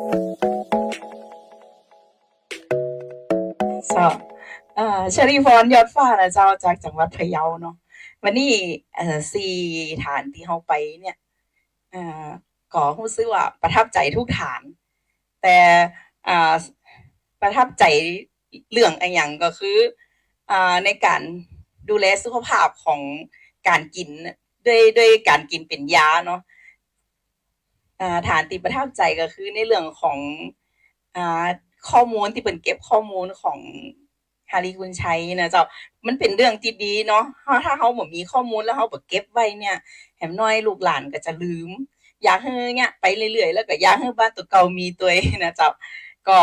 เจ้าเอ่อชลีพรยอดฟ้านะเจ้าจากจังหวัดพะเยาเนาะวันนี้เอ่อสี่ฐานที่เราไปเนี่ยเอ่อก็รู้สึกว่าประทับใจทุกฐาน แต่อ่าประทับใจเรื่องอันอย่างก็คืออ่าในการดูแลสุขภาพของการกินด้วยด้วยการกินเป็นยาเนาะ ฐานที่ประทับใจก็คือในเรื่องของอข้อมูลที่เป็นเก็บข้อมูลของฮาริกุนชัยนะเจ้า มันเป็นเรื่องที่ดีเนาะ ถ้าเขาบ่มีข้อมูลแล้วเขาบ่เก็บไว้เนี่ย แหมน้อยลูกหลานก็จะลืม อยากให้เนี่ยไปเรื่อยๆ แล้วก็อยากให้บ้านตัวเก่ามีตัวนะเจ้า ก็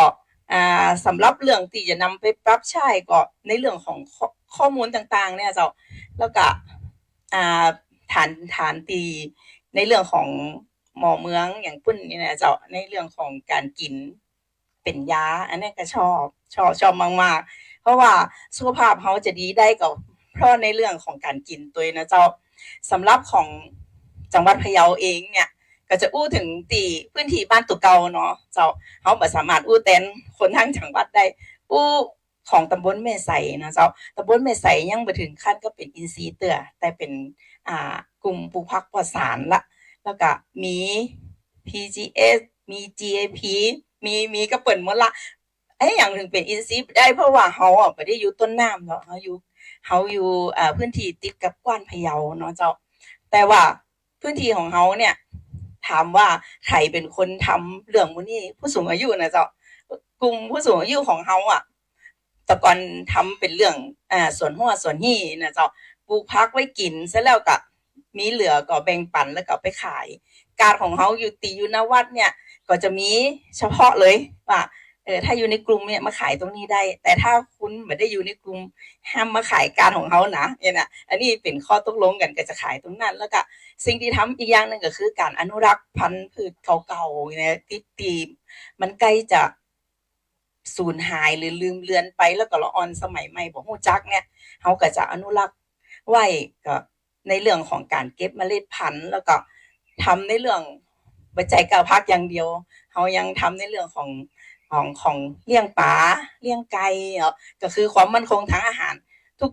อ่าสำหรับเรื่องที่จะนำไปปรับใช้ก็ในเรื่องของข้อข้อมูลต่างๆ เนี่ยเจ้า แล้วก็อ่าฐานฐานตีในเรื่องของ หมอเมืองอย่างปุ้นนี่นะเจ้าในเรื่องของการกินเป็นยา อันนี้ก็ชอบชอบชอบมากๆ เพราะว่าสุขภาพเขาจะดีได้ก็เพราะในเรื่องของการกินตัวนะเจ้าสำหรับของจังหวัดพะเยาเองเนี่ยก็จะอู้ถึงตีพื้นที่บ้านตุเกาเนาะเจ้าเขาบ่สามารถอู้แตนคนทั้งจังหวัดได้อู้ของตำบลแม่ไสนะเจ้าตำบลแม่ไสยังบ่ถึงขั้นก็เป็นอินทรีเตื้อแต่เป็นอ่ากลุ่มปลูกผักปลอดสารละ แล้วก็มี PGS มี GAP มีมีก็เปิ่นหมดละไอ้อย่างถึงเป็นอินทรีได้เพราะว่าเฮาอะบ่ได้อยู่ต้นน้ำเนาะเฮาอยู่เฮาอยู่อ่าพื้นที่ติดกับกว้านพะเยาเนาะเจ้า แต่ว่าพื้นที่ของเฮาเนี่ย ถามว่าใครเป็นคนทำเรื่องมื้นี้ผู้สูงอายุนะเจ้ากลุ่มผู้สูงอายุของเฮาอะต่ก่อนทำเป็นเรื่องอ่าสวนหัวสวนหี่นะเจ้าปลูกพักไว้กินเสร็จแล้วก็ มีเหลือก็แบ่งปันแล้วก็ไปขาย การของเฮาอยู่ตีอยู่นวัดเนี่ย ก็จะมีเฉพาะเลยว่าเออถ้าอยู่ในกลุ่มเนี่ยมาขายตรงนี้ได้ แต่ถ้าคุณไม่ได้อยู่ในกลุ่มห้ามมาขายการของเขานะเนี่ยนะอันนี้เป็นข้อตกลงกันก็จะขายตรงนั้น แล้วก็สิ่งที่ทำอีกอย่างหนึ่งก็คือ การอนุรักษ์พันธุ์พืชเก่าๆเนี่ยที่ตีมันใกล้จะสูญหายหรือลืมเลือนไปแล้วก็ละออนสมัยใหม่บ่ฮู้จักเนี่ยเขาก็จะอนุรักษ์ไว้ก็ ในเรื่องของการเก็บเมล็ดพันธุ์ แล้วก็ทำในเรื่องปัจจัยกาพักอย่างเดียวเขายังทำในเรื่องของของของเลี้ยงปลาเลี้ยงไก่เนาะก็คือความมั่นคงทางอาหาร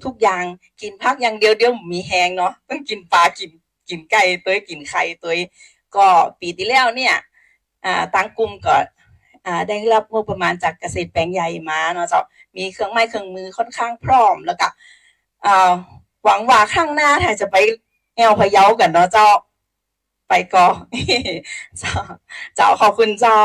ทุก ๆ อย่างกินพักอย่างเดียวเดียวมีแหงเนาะต้องกินปลากินกินไก่ตัวกินไข่ตัวก็ปีที่แล้วเนี่ยอ่าทางกลุ่มก็อ่าได้รับงบประมาณจากเกษตรแปลงใหญ่มาเนาะเจ้ามีเครื่องไม้เครื่องมือค่อนข้างพร้อมแล้วก็อ่า หวังว่าข้างหน้าถ้าจะไปแอวพะเยากันเนาะเจ้า ไปก่อเจ้า เจ้าขอบคุณเจ้า